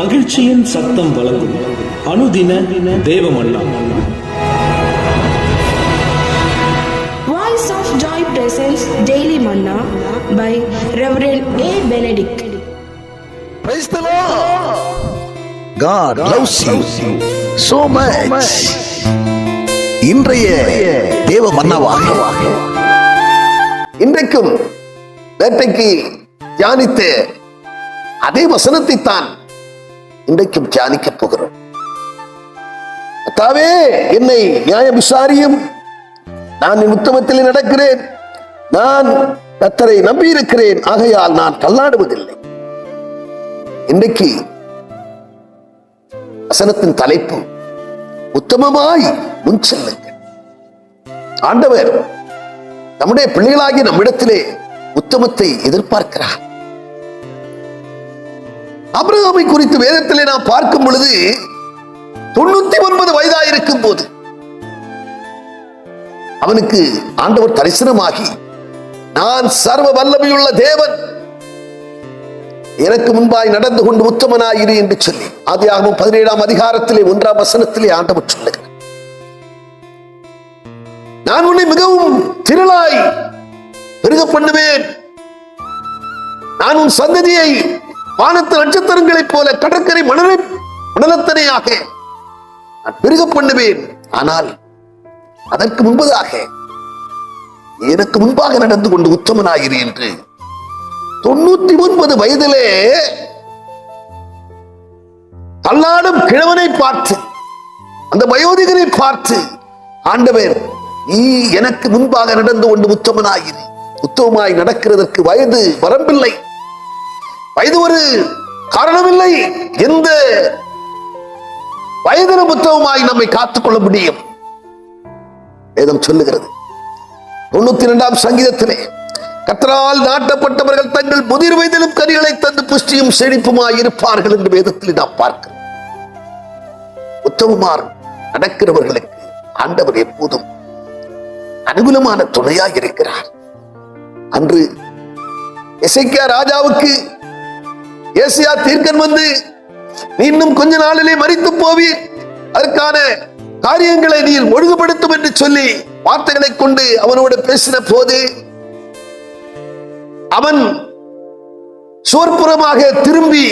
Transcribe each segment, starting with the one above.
மகிழ்ச்சியின் சத்தம் வழங்கும் அனுதின Joy presents Daily Manna by Reverend A. Benedict. Praise the Lord. God loves you so much. இன்றைய தேவ மன்னவாக இன்றைக்கும் நேற்றைக்கு தியானித்த அதே வசனத்தை தான் இன்றைக்கும் தியானிக்க போகிறோம். கர்த்தாவே என்னை நியாயம் விசாரியும் நான் என் உத்தமத்தில் நடக்கிறேன். நான் கத்தரை நம்பியிருக்கிறேன். ஆகையால் நான் தள்ளாடுவதில்லை. இன்றைக்கு வசனத்தின் தலைப்பு உத்தமமாய் முன் செல்லுங்கள். ஆண்டவர் நம்முடைய பிள்ளைகளாகி நம்மிடத்திலே உத்தமத்தை எதிர்பார்க்கிறார். அப்ரஹாமை குறித்து வேதத்திலே நாம் பார்க்கும் பொழுது தொண்ணூத்தி ஒன்பது வயதாயிருக்கும் போது அவனுக்கு ஆண்டவர் தரிசனமாகி நான் சர்வ வல்லமையுள்ள தேவன் எனக்கு முன்பாய் நடந்து கொண்டு உத்தமனாயிரு என்று சொல்லி ஆதியாகவும் பதினேழாம் அதிகாரத்திலே ஒன்றாம் வசனத்திலே ஆண்டவர் சொல்லுகிறார். நான் உன்னை மிகவும் திரளாய் பெருக பண்ணுவேன். நான் உன் சந்ததியை வானத்து நட்சத்திரங்களைப் போல கடற்கரை மணலை மணலத்தனையாக நான் பெருக பண்ணுவேன். ஆனால் அதற்கு முன்பதாக எனக்கு முன்பாக நடந்து கொண்டு உத்தமனாயிரு என்று தொண்ணூத்தி ஒன்பது வயதிலே தள்ளாடும் கிழவனை பார்த்து அந்த வயோதிகரை பார்த்து ஆண்டவர் நீ எனக்கு முன்பாக நடந்து கொண்டு உத்தமனாயிரு. உத்தமமாய் நடக்கிறதற்கு வயது வரம்பில்லை. வயது ஒரு காரணமில்லை. எந்த வயதின புத்தகமாய் நம்மை காத்துக்கொள்ள முடியும்? வேதம் சொல்லுகிறது. தொண்ணூத்தி இரண்டாம் சங்கீதத்திலே கத்தரால் நாட்டப்பட்டவர்கள் தங்கள் முதிர் வயதிலும் கனிகளை தந்து புஷ்டியும் செழிப்புமாய் இருப்பார்கள் என்று வேதத்தில் நாம் பார்க்கிறோம். உத்தமமார் நடக்கிறவர்களுக்கு ஆண்டவர் எப்போதும் அனுகூலமான துணையாக இருக்கிறார். அன்று எசைக்கியா ராஜாவுக்கு ஏசியா தீர்க்கன் வந்து நீ இன்னும் கொஞ்ச நாளிலே மறித்து போவீர். அதற்கான காரியங்களை நீ ஒழுங்குபடுத்தும் என்று சொல்லி வார்த்தைகளை கொண்டு அவனோடு பேசின போது அவன் சோர்புறமாக திரும்பி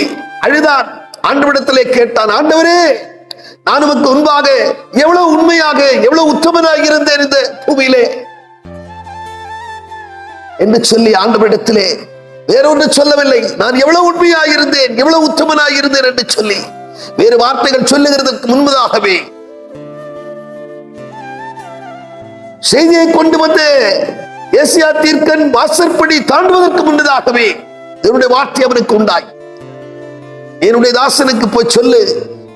அழுதான். ஆண்டவிடத்திலே கேட்டான் ஆண்டவரே நான் உமக்கு முன்பாக எவ்வளவு உண்மையாக எவ்வளவு உத்தமனாக இருந்தேன் இந்த பூமியிலே? என்று சொல்லி ஆண்டவரிடத்திலே வேறொன்று சொல்லவில்லை. நான் எவ்வளவு உண்மையாக இருந்தேன் எவ்வளவு உத்தமனாக இருந்தேன் என்று சொல்லி வேறு வார்த்தைகள் சொல்லுகிறதற்கு முன்பதாகவே செய்தியை கொண்டு வந்து ஏசியா தீர்க்கன் வாசற்படி தாண்டுவதற்கு முன்னதாகவே என்னுடைய வார்த்தை அவனுக்கு உண்டாய். என்னுடைய தாசனுக்கு போய் சொல்லு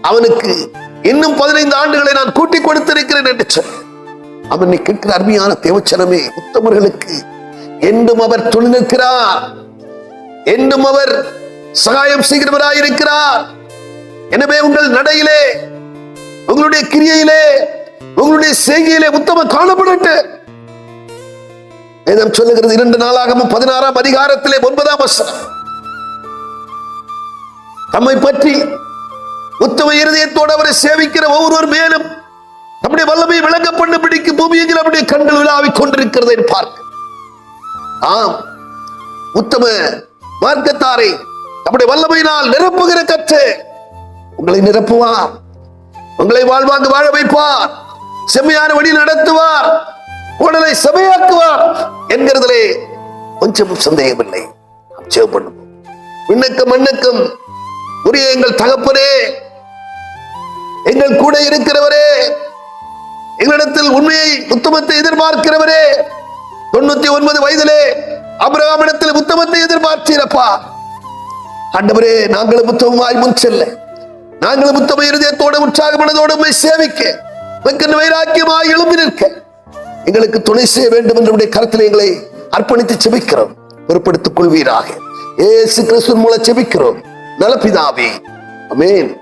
அவனுக்கு இன்னும் பதினைந்து ஆண்டுகளை நான் கூட்டி கொடுத்திருக்கிறேன் என்று சொல்லு. அவனை கேட்கிற அருமையான தேவச்சனமே உத்தமர்களுக்கு என்றும் அவர் துணி நிற்கிறார் என்றும் அவர் சகாயம் செய்கிறவராய் இருக்கிறார். எனவே உங்கள் நடையிலே உங்களுடைய கிரியையிலே உங்களுடைய செய்கையிலே உத்தம காணப்படட்டு வேதம் சொல்லுகிறது இரண்டு நாளாகவும் பதினாறாம் அதிகாரத்திலே ஒன்பதாம் வசனம். தம்மை பற்றி உத்தம இருதயத்தோடு அவரை சேவிக்கிற ஒவ்வொருவர் மேலும் நம்முடைய வல்லமை விளங்க பண்ண பிடிக்கும் பூமியில் நம்முடைய கண்கள் விழாவிக் கொண்டிருக்கிறதை பார்க்க. ஆம் உத்தம மார்க்கத்தாரை நம்முடைய வல்லமையினால் நிரப்புகிற கற்று உங்களை நிரப்புவார். உங்களை வாழ்வாங்க வாழ வைப்பார். செம்மையான வழி நடத்துவார். உடலை செமையாக்குவார் என்கிறதிலே கொஞ்சம் சந்தேகமில்லை. நாம் பண்ணுவோம். விண்ணுக்கும் மண்ணுக்கும் உரிய எங்கள் தகப்பனே எங்கள் கூட இருக்கிறவரே எங்களிடத்தில் உண்மையை உத்தமத்தை எதிர்பார்க்கிறவரே தொண்ணூத்தி ஒன்பது வயதிலே அபிரகாமிடத்தில் உத்தமத்தை எதிர்பார்த்தீரப்பா. அண்டவரே நாங்களும் உத்தமமாய் முன் செல்ல. நாங்களும் உத்தம இருதயத்தோடு உற்சாக மனதோடு உண்மை சேவிக்க வெங்கன் வைராக்கியமாய் எழும்பி நிற்க. எங்களுக்கு துணை செய்ய வேண்டும் என்று உடைய கருத்தில் எங்களை அர்ப்பணித்து செபிக்கிறோம். பொறுப்படுத்திக் கொள்வீராக. ஏசு கிறிஸ்துவின் மூலம் செபிக்கிறோம். நலப்பிதாவே. அமேன்